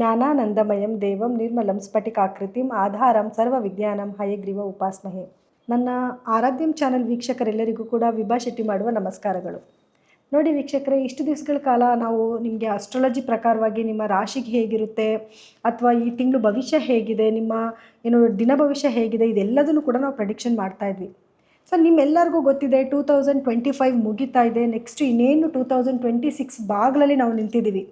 ಜ್ಞಾನಾನಂದಮಯಂ ದೇವಂ ನಿರ್ಮಲಂ ಸ್ಫಟಿಕಾಕೃತಿಂ ಆಧಾರಂ ಸರ್ವ ವಿಜ್ಞಾನಂ ಹಯಗ್ರೀವ ಉಪಾಸ್ಮಹೆ. ನನ್ನ ಆರಾಧ್ಯಂ ಚಾನೆಲ್ ವೀಕ್ಷಕರೆಲ್ಲರಿಗೂ ಕೂಡ ವಿಭಾ ಶೆಟ್ಟಿ ಮಾಡುವ ನಮಸ್ಕಾರಗಳು. ನೋಡಿ ವೀಕ್ಷಕರೇ, ಇಷ್ಟು ದಿವಸಗಳ ಕಾಲ ನಾವು ನಿಮಗೆ ಅಸ್ಟ್ರಾಲಜಿ ಪ್ರಕಾರವಾಗಿ ನಿಮ್ಮ ರಾಶಿಗೆ ಹೇಗಿರುತ್ತೆ, ಅಥವಾ ಈ ತಿಂಗಳು ಭವಿಷ್ಯ ಹೇಗಿದೆ, ನಿಮ್ಮ, ಏನು, ದಿನ ಭವಿಷ್ಯ ಹೇಗಿದೆ, ಇದೆಲ್ಲದನ್ನು ಕೂಡ ನಾವು ಪ್ರೆಡಿಕ್ಷನ್ ಮಾಡ್ತಾ ಇದ್ವಿ. ಸೊ ನಿಮ್ಮೆಲ್ಲರಿಗೂ ಗೊತ್ತಿದೆ ಟೂ ತೌಸಂಡ್ ಟ್ವೆಂಟಿ ಫೈವ್ ಮುಗಿತಾ ಇದೆ ನೆಕ್ಸ್ಟ್ ಇನ್ನೇನು ಟೂ ತೌಸಂಡ್ ಟ್ವೆಂಟಿ ಸಿಕ್ಸ್ ಬಾಗಿಲಲ್ಲಿ ನಾವು ನಿಂತಿದ್ದೀವಿ.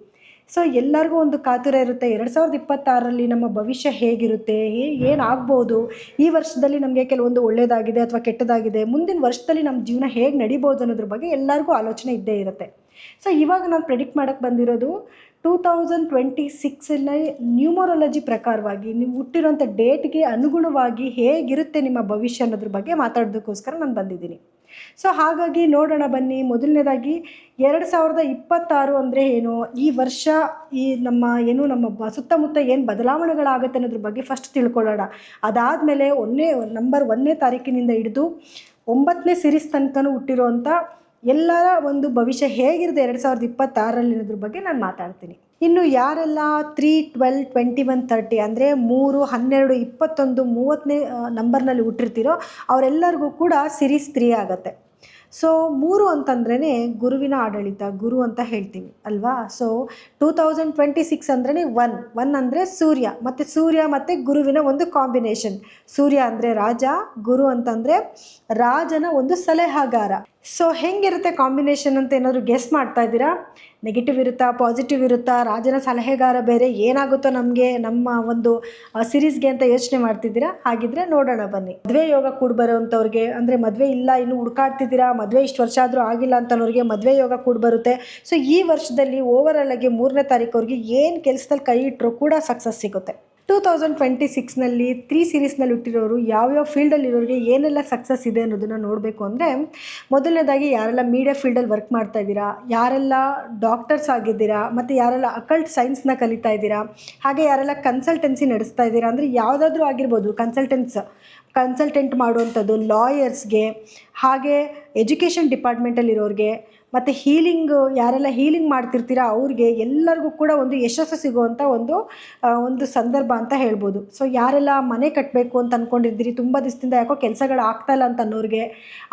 ಸೊ ಎಲ್ಲರಿಗೂ ಒಂದು ಕಾತುರ ಇರುತ್ತೆ. ಎರಡು ಸಾವಿರದ ಇಪ್ಪತ್ತಾರರಲ್ಲಿ ನಮ್ಮ ಭವಿಷ್ಯ ಹೇಗಿರುತ್ತೆ? ಏನಾಗ್ಬೋದು ಈ ವರ್ಷದಲ್ಲಿ ನಮಗೆ ಕೆಲವೊಂದು ಒಳ್ಳೆಯದಾಗಿದೆ ಅಥವಾ ಕೆಟ್ಟದಾಗಿದೆ. ಮುಂದಿನ ವರ್ಷದಲ್ಲಿ ನಮ್ಮ ಜೀವನ ಹೇಗೆ ನಡಿಬೋದು ಅನ್ನೋದ್ರ ಬಗ್ಗೆ ಎಲ್ಲರಿಗೂ ಆಲೋಚನೆ ಇದ್ದೇ ಇರುತ್ತೆ. ಸೊ ಇವಾಗ ನಾನು ಪ್ರೆಡಿಕ್ಟ್ ಮಾಡೋಕ್ಕೆ ಬಂದಿರೋದು ಟೂ ತೌಸಂಡ್ ಟ್ವೆಂಟಿ ಸಿಕ್ಸಲ್ಲಿ ನ್ಯೂಮರಾಲಜಿ ಪ್ರಕಾರವಾಗಿ ನೀವು ಹುಟ್ಟಿರೋಂಥ ಡೇಟ್ಗೆ ಅನುಗುಣವಾಗಿ ಹೇಗಿರುತ್ತೆ ನಿಮ್ಮ ಭವಿಷ್ಯ ಅನ್ನೋದ್ರ ಬಗ್ಗೆ ಮಾತಾಡೋದಕ್ಕೋಸ್ಕರ ನಾನು ಬಂದಿದ್ದೀನಿ. ಸೊ ಹಾಗಾಗಿ ನೋಡೋಣ ಬನ್ನಿ. ಮೊದಲನೇದಾಗಿ ಎರಡು ಸಾವಿರದ ಇಪ್ಪತ್ತಾರು ಅಂದರೆ ಏನು? ಈ ವರ್ಷ ಈ ನಮ್ಮ ಏನು ನಮ್ಮ ಬ ಸುತ್ತಮುತ್ತ ಏನು ಬದಲಾವಣೆಗಳಾಗುತ್ತೆ ಅನ್ನೋದ್ರ ಬಗ್ಗೆ ಫಸ್ಟ್ ತಿಳ್ಕೊಳ್ಳೋಣ. ಅದಾದಮೇಲೆ ಒಂದೇ ನಂಬರ್ ಒಂದನೇ ತಾರೀಕಿನಿಂದ ಹಿಡಿದು ಒಂಬತ್ತನೇ ಸಿರೀಸ್ ತನಕನೂ ಹುಟ್ಟಿರೋಂಥ ಎಲ್ಲರ ಒಂದು ಭವಿಷ್ಯ ಹೇಗಿರುತ್ತೆ ಎರಡು ಸಾವಿರದ ಇಪ್ಪತ್ತಾರರಲ್ಲಿ ಇರೋದ್ರ ಬಗ್ಗೆ ನಾನು ಮಾತಾಡ್ತೀನಿ. ಇನ್ನು ಯಾರೆಲ್ಲ three twelve twenty one thirty ಅಂದರೆ ಮೂರು, ಹನ್ನೆರಡು, ಇಪ್ಪತ್ತೊಂದು, ಮೂವತ್ತನೇ ನಂಬರ್ನಲ್ಲಿ ಹುಟ್ಟಿರ್ತೀರೋ ಅವರೆಲ್ಲರಿಗೂ ಕೂಡ ಸಿರೀಸ್ ತ್ರೀ ಆಗುತ್ತೆ. ಸೊ ಮೂರು ಅಂತಂದ್ರೇ ಗುರುವಿನ ಆಡಳಿತ, ಗುರು ಅಂತ ಹೇಳ್ತೀವಿ ಅಲ್ವಾ? So two thousand twenty six ಅಂದ್ರೇ ಒನ್ ಒನ್ ಅಂದರೆ ಸೂರ್ಯ, ಮತ್ತು ಸೂರ್ಯ ಮತ್ತು ಗುರುವಿನ ಒಂದು ಕಾಂಬಿನೇಷನ್ ಸೂರ್ಯ ಅಂದರೆ ರಾಜ, ಗುರು ಅಂತಂದರೆ ರಾಜನ ಒಂದು ಸಲಹೆಗಾರ. ಸೊ ಹೆಂಗಿರುತ್ತೆ ಕಾಂಬಿನೇಷನ್ ಅಂತ ಏನಾದರೂ ಗೆಸ್ ಮಾಡ್ತಾ ಇದ್ದೀರಾ? ನೆಗೆಟಿವ್ ಇರುತ್ತಾ ಪಾಸಿಟಿವ್ ಇರುತ್ತಾ? ರಾಜನ ಸಲಹೆಗಾರ ಬೇರೆ ಏನಾಗುತ್ತೋ ನಮಗೆ, ನಮ್ಮ ಒಂದು ಸಿರೀಸ್ಗೆ ಅಂತ ಯೋಚನೆ ಮಾಡ್ತಿದ್ದೀರಾ? ಹಾಗಿದ್ರೆ ನೋಡೋಣ ಬನ್ನಿ. ಮದುವೆ ಯೋಗ ಕೂಡ ಬರೋವಂಥವ್ರಿಗೆ ಅಂದರೆ ಮದುವೆ ಇಲ್ಲ, ಇನ್ನು ಹುಡುಕಾಡ್ತಿದ್ದೀರಾ, ಮದುವೆ ಇಷ್ಟು ವರ್ಷ ಆದರೂ ಆಗಿಲ್ಲ ಅಂತನವ್ರಿಗೆ ಮದುವೆ ಯೋಗ ಕೂಡ ಬರುತ್ತೆ. ಸೊ ಈ ವರ್ಷದಲ್ಲಿ ಓವರಾಲ್ ಆಗಿ ಮೂರನೇ ತಾರೀಕವ್ರಿಗೆ ಏನು ಕೆಲಸದಲ್ಲಿ ಕೈ ಇಟ್ಟರು ಕೂಡ ಸಕ್ಸಸ್ ಸಿಗುತ್ತೆ. ಟೂ ತೌಸಂಡ್ ಟ್ವೆಂಟಿ ಸಿಕ್ಸ್ನಲ್ಲಿ ತ್ರೀ ಸೀರೀಸ್ನಲ್ಲಿ ಹುಟ್ಟಿರೋರು ಯಾವ್ಯಾವ ಫೀಲ್ಡಲ್ಲಿರೋರಿಗೆ ಏನೆಲ್ಲ ಸಕ್ಸಸ್ ಇದೆ ಅನ್ನೋದನ್ನು ನೋಡಬೇಕು ಅಂದರೆ ಮೊದಲನೇದಾಗಿ ಯಾರೆಲ್ಲ ಮೀಡಿಯಾ ಫೀಲ್ಡಲ್ಲಿ ವರ್ಕ್ ಮಾಡ್ತಾ ಇದ್ದೀರಾ, ಯಾರೆಲ್ಲ ಡಾಕ್ಟರ್ಸ್ ಆಗಿದ್ದೀರಾ, ಮತ್ತು ಯಾರೆಲ್ಲ ಅಕಲ್ಟ್ ಸೈನ್ಸ್ನ ಕಲಿತಾ ಇದ್ದೀರಾ, ಹಾಗೆ ಯಾರೆಲ್ಲ ಕನ್ಸಲ್ಟೆನ್ಸಿ ನಡೆಸ್ತಾ ಇದ್ದೀರಾ ಅಂದರೆ ಯಾವುದಾದ್ರೂ ಆಗಿರ್ಬೋದು ಕನ್ಸಲ್ಟೆನ್ಸ್ ಕನ್ಸಲ್ಟೆಂಟ್ ಮಾಡುವಂಥದ್ದು ಲಾಯರ್ಸ್ಗೆ ಹಾಗೆ ಎಜುಕೇಷನ್ ಡಿಪಾರ್ಟ್ಮೆಂಟಲ್ಲಿರೋರಿಗೆ ಮತ್ತು ಹೀಲಿಂಗ್ ಯಾರೆಲ್ಲ ಹೀಲಿಂಗ್ ಮಾಡ್ತಿರ್ತೀರ ಅವ್ರಿಗೆ ಎಲ್ಲರಿಗೂ ಕೂಡ ಒಂದು ಯಶಸ್ಸು ಸಿಗುವಂಥ ಒಂದು ಒಂದು ಸಂದರ್ಭ ಅಂತ ಹೇಳ್ಬೋದು. ಸೊ ಯಾರೆಲ್ಲ ಮನೆ ಕಟ್ಟಬೇಕು ಅಂತ ಅಂದ್ಕೊಂಡಿದ್ದೀರಿ ತುಂಬ ದಿವಸದಿಂದ ಯಾಕೋ ಕೆಲಸಗಳು ಆಗ್ತಾಯಿಲ್ಲ ಅಂತ ಅನ್ನೋರಿಗೆ,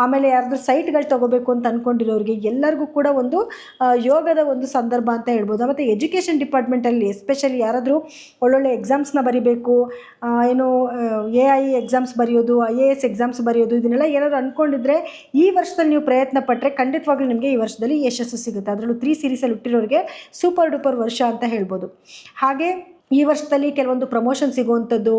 ಆಮೇಲೆ ಯಾರಾದ್ರೂ ಸೈಟ್ಗಳು ತೊಗೋಬೇಕು ಅಂತ ಅಂದ್ಕೊಂಡಿರೋರಿಗೆ ಎಲ್ಲರಿಗೂ ಕೂಡ ಒಂದು ಯೋಗದ ಒಂದು ಸಂದರ್ಭ ಅಂತ ಹೇಳ್ಬೋದು. ಮತ್ತು ಎಜುಕೇಷನ್ ಡಿಪಾರ್ಟ್ಮೆಂಟಲ್ಲಿ ಎಸ್ಪೆಷಲಿ ಯಾರಾದರೂ ಒಳ್ಳೊಳ್ಳೆ ಎಕ್ಸಾಮ್ಸ್ನ ಬರಿಬೇಕು ಏನು ಎ ಐ ಎಕ್ಸಾಮ್ಸ್ ಬರೆಯೋದು ಐ ಎ ಎಸ್ ಎಕ್ಸಾಮ್ಸ್ ಬರೆಯೋದು, ಇದನ್ನೆಲ್ಲ ಏನಾದರೂ ಅಂದ್ಕೊಂಡಿದ್ರೆ ಈ ವರ್ಷದಲ್ಲಿ ನೀವು ಪ್ರಯತ್ನ ಪಟ್ಟರೆ ಖಂಡಿತವಾಗ್ಲೂ ನಿಮಗೆ ಈ ವರ್ಷದಲ್ಲಿ ಯಶಸ್ಸು ಸಿಗುತ್ತೆ. ಅದರಲ್ಲೂ ತ್ರೀ ಸೀರೀಸಲ್ಲಿ ಹುಟ್ಟಿರೋರಿಗೆ ಸೂಪರ್ ಡೂಪರ್ ವರ್ಷ ಅಂತ ಹೇಳ್ಬೋದು. ಹಾಗೆ ಈ ವರ್ಷದಲ್ಲಿ ಕೆಲವೊಂದು ಪ್ರಮೋಷನ್ ಸಿಗುವಂಥದ್ದು,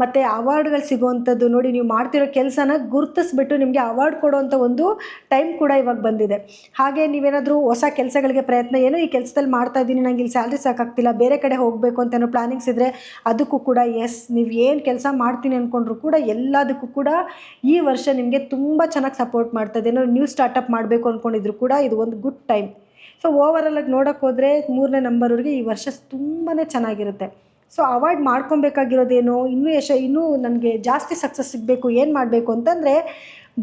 ಮತ್ತು ಅವಾರ್ಡ್ಗಳು ಸಿಗುವಂಥದ್ದು ನೋಡಿ ನೀವು ಮಾಡ್ತಿರೋ ಕೆಲಸನ ಗುರುತಿಸ್ಬಿಟ್ಟು ನಿಮಗೆ ಅವಾರ್ಡ್ ಕೊಡುವಂಥ ಒಂದು ಟೈಮ್ ಕೂಡ ಇವಾಗ ಬಂದಿದೆ. ಹಾಗೆ ನೀವೇನಾದರೂ ಹೊಸ ಕೆಲಸಗಳಿಗೆ ಪ್ರಯತ್ನ ಏನೋ ಈ ಕೆಲಸದಲ್ಲಿ ಮಾಡ್ತಾ ಇದ್ದೀನಿ, ನಂಗೆ ಇಲ್ಲಿ ಸ್ಯಾಲ್ರಿ ಸಾಕಾಗ್ತಿಲ್ಲ, ಬೇರೆ ಕಡೆ ಹೋಗಬೇಕು ಅಂತ ಏನೋ ಪ್ಲಾನಿಂಗ್ಸ್ ಇದ್ದರೆ ಅದಕ್ಕೂ ಕೂಡ ಎಸ್ ನೀವು ಏನು ಕೆಲಸ ಮಾಡ್ತೀನಿ ಅಂದ್ಕೊಂಡ್ರು ಕೂಡ ಎಲ್ಲದಕ್ಕೂ ಕೂಡ ಈ ವರ್ಷ ನಿಮಗೆ ತುಂಬ ಚೆನ್ನಾಗಿ ಸಪೋರ್ಟ್ ಮಾಡ್ತದೆ ಏನೋ ನ್ಯೂ ಸ್ಟಾರ್ಟಪ್ ಮಾಡಬೇಕು ಅಂದ್ಕೊಂಡಿದ್ರು ಕೂಡ ಇದು ಒಂದು ಗುಡ್ ಟೈಮ್ ಸೊ ಓವರಾಲಾಗಿ ನೋಡೋಕ್ಕೆ ಹೋದರೆ ಮೂರನೇ ನಂಬರ್ವರೆಗೆ ಈ ವರ್ಷ ತುಂಬಾ ಚೆನ್ನಾಗಿರುತ್ತೆ. ಸೊ ಅವಾಯ್ಡ್ ಮಾಡ್ಕೊಬೇಕಾಗಿರೋದೇನು, ಇನ್ನೂ ಯಶ, ಇನ್ನೂ ನನಗೆ ಜಾಸ್ತಿ ಸಕ್ಸಸ್ ಸಿಗಬೇಕು, ಏನು ಮಾಡಬೇಕು ಅಂತಂದರೆ,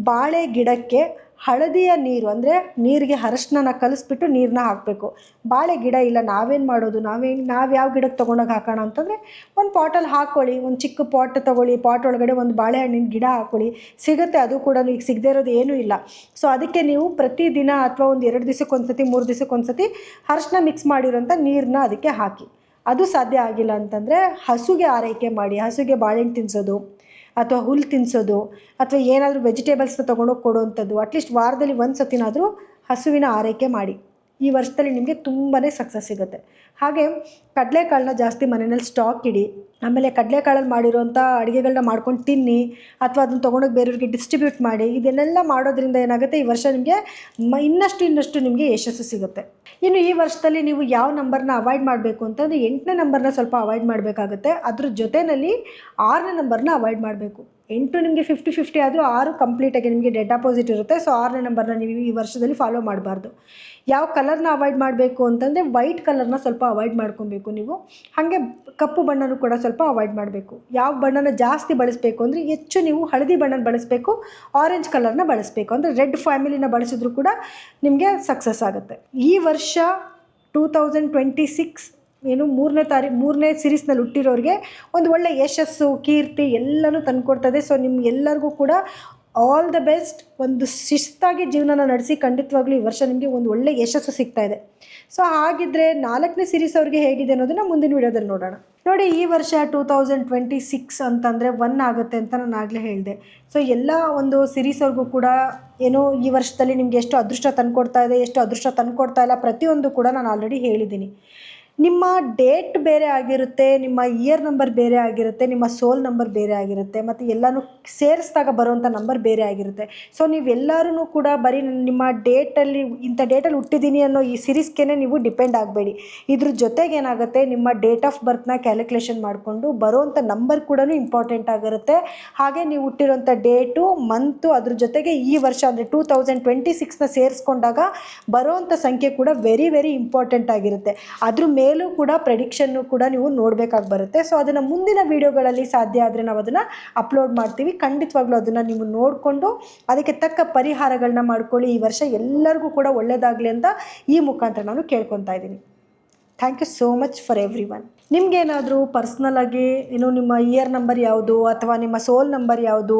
ಬಾಳೆ ಗಿಡಕ್ಕೆ ಹಳದಿಯ ನೀರು, ಅಂದರೆ ನೀರಿಗೆ ಅರಶಿನ ಕಲಿಸ್ಬಿಟ್ಟು ನೀರನ್ನ ಹಾಕಬೇಕು. ಬಾಳೆ ಗಿಡ ಇಲ್ಲ, ನಾವೇನು ಮಾಡೋದು? ನಾವೇನು, ನಾವು ಯಾವ ಗಿಡಕ್ಕೆ ತೊಗೊಂಡೋಗಿ ಹಾಕೋಣ ಅಂತಂದರೆ ಒಂದು ಪಾಟಲ್ಲಿ ಹಾಕ್ಕೊಳ್ಳಿ ಒಂದು ಚಿಕ್ಕ ಪಾಟ್ ತೊಗೊಳ್ಳಿ ಪಾಟ್ ಒಳಗಡೆ ಒಂದು ಬಾಳೆಹಣ್ಣಿನ ಗಿಡ ಹಾಕ್ಕೊಳ್ಳಿ ಸಿಗುತ್ತೆ, ಅದು ಕೂಡ ಈಗ ಸಿಗದೇ ಇರೋದು ಏನೂ ಇಲ್ಲ. ಸೊ ಅದಕ್ಕೆ ನೀವು ಪ್ರತಿದಿನ ಅಥವಾ ಒಂದು ಎರಡು ದಿವಸಕ್ಕೆ ಒಂದು ಸತಿ ಮೂರು ದಿವಸಕ್ಕೆ ಒಂದು ಸತಿ ಅರಶಿನ ಮಿಕ್ಸ್ ಮಾಡಿರೋಂಥ ನೀರನ್ನ ಅದಕ್ಕೆ ಹಾಕಿ. ಅದು ಸಾಧ್ಯ ಆಗಿಲ್ಲ ಅಂತಂದರೆ ಹಸುಗೆ ಆರೈಕೆ ಮಾಡಿ, ಹಸುಗೆ ಬಾಳೆಹಣ್ಣು ತಿನ್ನಿಸೋದು ಅಥವಾ ಹುಲ್ಲು ತಿನ್ನಿಸೋದು ಅಥವಾ ಏನಾದರೂ ವೆಜಿಟೇಬಲ್ಸ್ನ ತೊಗೊಂಡೋಗಿ ಕೊಡುವಂಥದ್ದು ಅಟ್ಲೀಸ್ಟ್ ವಾರದಲ್ಲಿ ಒಂದು ಸತಿನಾದರೂ ಹಸುವಿನ ಆರೈಕೆ ಮಾಡಿ. ಈ ವರ್ಷದಲ್ಲಿ ನಿಮಗೆ ತುಂಬಾ ಸಕ್ಸಸ್ ಸಿಗುತ್ತೆ. ಹಾಗೆ ಕಡಲೆಕಾಳನ್ನ ಜಾಸ್ತಿ ಮನೆಯಲ್ಲಿ ಸ್ಟಾಕ್ ಇಡಿ, ಆಮೇಲೆ ಕಡಲೆಕಾಳಲ್ಲಿ ಮಾಡಿರೋಂಥ ಅಡುಗೆಗಳನ್ನ ಮಾಡ್ಕೊಂಡು ತಿನ್ನಿ, ಅಥವಾ ಅದನ್ನು ತೊಗೊಂಡೋಗಿ ಬೇರೆಯವ್ರಿಗೆ ಡಿಸ್ಟ್ರಿಬ್ಯೂಟ್ ಮಾಡಿ, ಇದನ್ನೆಲ್ಲ ಮಾಡೋದ್ರಿಂದ ಏನಾಗುತ್ತೆ, ಈ ವರ್ಷ ನಿಮಗೆ ಮ, ಇನ್ನಷ್ಟು ಇನ್ನಷ್ಟು ನಿಮಗೆ ಯಶಸ್ಸು ಸಿಗುತ್ತೆ. ಇನ್ನು ಈ ವರ್ಷದಲ್ಲಿ ನೀವು ಯಾವ ನಂಬರ್ನ ಅವಾಯ್ಡ್ ಮಾಡಬೇಕು ಅಂತಂದರೆ ಎಂಟನೇ ನಂಬರ್ನ ಸ್ವಲ್ಪ ಅವಾಯ್ಡ್ ಮಾಡಬೇಕಾಗುತ್ತೆ. ಅದ್ರ ಜೊತೆಯಲ್ಲಿ ಆರನೇ ನಂಬರ್ನ ಅವಾಯ್ಡ್ ಮಾಡಬೇಕು. ಎಂಟು ನಿಮಗೆ ಫಿಫ್ಟಿ ಫಿಫ್ಟಿ ಆದರೂ ಆರು ಕಂಪ್ಲೀಟಾಗಿ ನಿಮಗೆ ಡೆಡ್ ಅಪೋಸಿಟ್ ಇರುತ್ತೆ. ಸೊ ಆರನೇ ನಂಬರ್ನ ನೀವು ಈ ವರ್ಷದಲ್ಲಿ ಫಾಲೋ ಮಾಡಬಾರ್ದು. ಯಾವ ಕಲರ್ನ ಅವಾಯ್ಡ್ ಮಾಡಬೇಕು ಅಂತಂದರೆ ವೈಟ್ ಕಲರ್ನ ಸ್ವಲ್ಪ ಅವಾಯ್ಡ್ ಮಾಡ್ಕೊಬೇಕು ನೀವು. ಹಾಗೆ ಕಪ್ಪು ಬಣ್ಣನೂ ಕೂಡ ಸ್ವಲ್ಪ ಅವಾಯ್ಡ್ ಮಾಡಬೇಕು. ಯಾವ ಬಣ್ಣನ ಜಾಸ್ತಿ ಬಳಸಬೇಕು ಅಂದರೆ ಹೆಚ್ಚು ನೀವು ಹಳದಿ ಬಣ್ಣನ ಬಳಸಬೇಕು ಆರೆಂಜ್ ಕಲರ್ನ ಬಳಸಬೇಕು. ಅಂದರೆ ರೆಡ್ ಫ್ಯಾಮಿಲಿನ ಬಳಸಿದ್ರು ಕೂಡ ನಿಮಗೆ ಸಕ್ಸಸ್ ಆಗುತ್ತೆ. ಈ ವರ್ಷ ಟೂ ತೌಸಂಡ್ ಟ್ವೆಂಟಿ ಸಿಕ್ಸ್ ಏನು ಮೂರನೇ ತಾರಿ, ಮೂರನೇ ಸಿರೀಸ್ನಲ್ಲಿ ಹುಟ್ಟಿರೋರಿಗೆ ಒಂದು ಒಳ್ಳೆ ಯಶಸ್ಸು, ಕೀರ್ತಿ ಎಲ್ಲನೂ ತಂದುಕೊಡ್ತದೆ. ಸೊ ನಿಮ್ಗೆಲ್ಲರಿಗೂ ಕೂಡ ಆಲ್ ದ ಬೆಸ್ಟ್ ಒಂದು ಶಿಸ್ತಾಗಿ ಜೀವನನ ನಡೆಸಿ ಖಂಡಿತವಾಗ್ಲೂ ಈ ವರ್ಷ ನಿಮಗೆ ಒಂದು ಒಳ್ಳೆ ಯಶಸ್ಸು ಸಿಗ್ತಾ ಇದೆ. ಸೊ ಹಾಗಿದ್ರೆ ನಾಲ್ಕನೇ ಸಿರೀಸ್ ಅವ್ರಿಗೆ ಹೇಗಿದೆ ಅನ್ನೋದನ್ನ ಮುಂದಿನ ವಿಡಿಯೋದಲ್ಲಿ ನೋಡೋಣ. ನೋಡಿ, ಈ ವರ್ಷ ಟೂ ತೌಸಂಡ್ ಟ್ವೆಂಟಿ ಸಿಕ್ಸ್ ಅಂತಂದರೆ ಒನ್ ಆಗುತ್ತೆ ಅಂತ ನಾನು ಆಗಲೇ ಹೇಳಿದೆ. ಸೊ ಎಲ್ಲ ಒಂದು ಸಿರೀಸ್ ಅವ್ರಿಗೂ ಕೂಡ ಏನೋ ಈ ವರ್ಷದಲ್ಲಿ ನಿಮಗೆ ಎಷ್ಟು ಅದೃಷ್ಟ ತಂದುಕೊಡ್ತಾ ಇದೆ, ಎಷ್ಟು ಅದೃಷ್ಟ ತಂದುಕೊಡ್ತಾ ಇಲ್ಲ ಪ್ರತಿಯೊಂದು ಕೂಡ ನಾನು ಆಲ್ರೆಡಿ ಹೇಳಿದ್ದೀನಿ. ನಿಮ್ಮ ಡೇಟ್ ಬೇರೆ ಆಗಿರುತ್ತೆ, ನಿಮ್ಮ ಇಯರ್ ನಂಬರ್ ಬೇರೆ ಆಗಿರುತ್ತೆ, ನಿಮ್ಮ ಸೋಲ್ ನಂಬರ್ ಬೇರೆ ಆಗಿರುತ್ತೆ, ಮತ್ತು ಎಲ್ಲನೂ ಸೇರಿಸಿದಾಗ ಬರುವಂಥ ನಂಬರ್ ಬೇರೆ ಆಗಿರುತ್ತೆ. ಸೊ ನೀವೆಲ್ಲರೂ ಕೂಡ ಬರೀ ನಿಮ್ಮ ಡೇಟಲ್ಲಿ, ಇಂಥ ಡೇಟಲ್ಲಿ ಹುಟ್ಟಿದ್ದೀನಿ ಅನ್ನೋ ಈ ಸಿರೀಸ್ಗೆ ನೀವು ಡಿಪೆಂಡ್ ಆಗಬೇಡಿ. ಇದ್ರ ಜೊತೆಗೆ ಏನಾಗುತ್ತೆ, ನಿಮ್ಮ ಡೇಟ್ ಆಫ್ ಬರ್ತ್ನ ಕ್ಯಾಲ್ಕುಲೇಷನ್ ಮಾಡಿಕೊಂಡು ಬರುವಂಥ ನಂಬರ್ ಕೂಡ ಇಂಪಾರ್ಟೆಂಟ್ ಆಗಿರುತ್ತೆ. ಹಾಗೆ ನೀವು ಹುಟ್ಟಿರೋಂಥ ಡೇಟು ಮಂತು ಅದ್ರ ಜೊತೆಗೆ ಈ ವರ್ಷ ಅಂದರೆ ಟೂ ತೌಸಂಡ್ ಟ್ವೆಂಟಿ ಸಿಕ್ಸ್ನ ಸೇರಿಸ್ಕೊಂಡಾಗ ಬರೋವಂಥ ಸಂಖ್ಯೆ ಕೂಡ ವೆರಿ ವೆರಿ ಇಂಪಾರ್ಟೆಂಟ್ ಆಗಿರುತ್ತೆ. ಅದ್ರ ಮೇಲೂ ಕೂಡ ಪ್ರೆಡಿಕ್ಷನ್ನು ಕೂಡ ನೀವು ನೋಡಬೇಕಾಗಿ ಬರುತ್ತೆ. ಸೊ ಅದನ್ನು ಮುಂದಿನ ವೀಡಿಯೋಗಳಲ್ಲಿ ಸಾಧ್ಯ ಆದರೆ ನಾವು ಅದನ್ನು ಅಪ್ಲೋಡ್ ಮಾಡ್ತೀವಿ. ಖಂಡಿತವಾಗ್ಲೂ ಅದನ್ನು ನೀವು ನೋಡಿಕೊಂಡು ಅದಕ್ಕೆ ತಕ್ಕ ಪರಿಹಾರಗಳನ್ನ ಮಾಡ್ಕೊಳ್ಳಿ. ಈ ವರ್ಷ ಎಲ್ಲರಿಗೂ ಕೂಡ ಒಳ್ಳೆಯದಾಗಲಿ ಅಂತ ಈ ಮುಖಾಂತರ ನಾನು ಕೇಳ್ಕೊತಾ ಇದ್ದೀನಿ. Thank you so much for everyone ನಿಮಗೇನಾದರೂ ಪರ್ಸ್ನಲಾಗಿ ಏನು ನಿಮ್ಮ ಇಯರ್ ನಂಬರ್ ಯಾವುದು ಅಥವಾ ನಿಮ್ಮ ಸೋಲ್ ನಂಬರ್ ಯಾವುದು,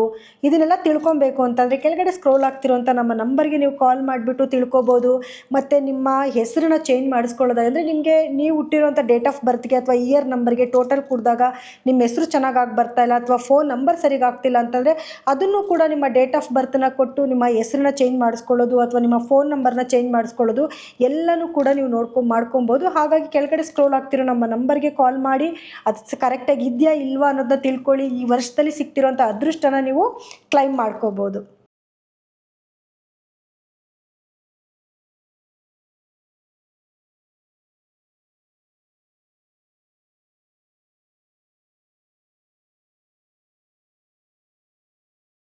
ಇದನ್ನೆಲ್ಲ ತಿಳ್ಕೊಬೇಕು ಅಂತಂದರೆ ಕೆಳಗಡೆ ಸ್ಕ್ರೋಲ್ ಆಗ್ತಿರೋಂಥ ನಮ್ಮ ನಂಬರ್ಗೆ ನೀವು ಕಾಲ್ ಮಾಡಿಬಿಟ್ಟು ತಿಳ್ಕೊಬೋದು. ಮತ್ತು ನಿಮ್ಮ ಹೆಸರನ್ನ ಚೇಂಜ್ ಮಾಡಿಸ್ಕೊಳ್ಳೋದಾದ್ರೆ ನಿಮಗೆ ನೀವು ಹುಟ್ಟಿರೋಂಥ ಡೇಟ್ ಆಫ್ ಬರ್ತ್ಗೆ ಅಥವಾ ಇಯರ್ ನಂಬರ್ಗೆ ಟೋಟಲ್ ಕುಡಿದಾಗ ನಿಮ್ಮ ಹೆಸರು ಚೆನ್ನಾಗಿ ಬರ್ತಾ ಇಲ್ಲ ಅಥವಾ ಫೋನ್ ನಂಬರ್ ಸರಿಗೆ ಆಗ್ತಿಲ್ಲ ಅಂತಂದರೆ ಅದನ್ನು ಕೂಡ ನಿಮ್ಮ ಡೇಟ್ ಆಫ್ ಬರ್ತ್ನ ಕೊಟ್ಟು ನಿಮ್ಮ ಹೆಸರನ್ನ ಚೇಂಜ್ ಮಾಡಿಸ್ಕೊಳ್ಳೋದು ಅಥವಾ ನಿಮ್ಮ ಫೋನ್ ನಂಬರ್ನ ಚೇಂಜ್ ಮಾಡಿಸ್ಕೊಳ್ಳೋದು ಎಲ್ಲನೂ ಕೂಡ ನೀವು ನೋಡ್ಕೊಂಡು ಮಾಡ್ಕೊಬೋದು. ಹಾಗಾಗಿ ಕೆಳಗಡೆ ಸ್ಕ್ರೋಲ್ ಆಗ್ತಿರೋ ನಮ್ಮ ನಂಬರ್ಗೆ ಕಾಲ್ ಮಾಡಿ, ಅದು ಕರೆಕ್ಟಾಗಿ ಇದೆಯಾ ಇಲ್ವಾ ಅನ್ನೋದನ್ನ ತಿಳ್ಕೊಳ್ಳಿ. ಈ ವರ್ಷದಲ್ಲಿ ಸಿಗ್ತಿರೋಂಥ ಅದೃಷ್ಟನ ನೀವು ಕ್ಲೈಮ್ ಮಾಡ್ಕೋಬೋದು.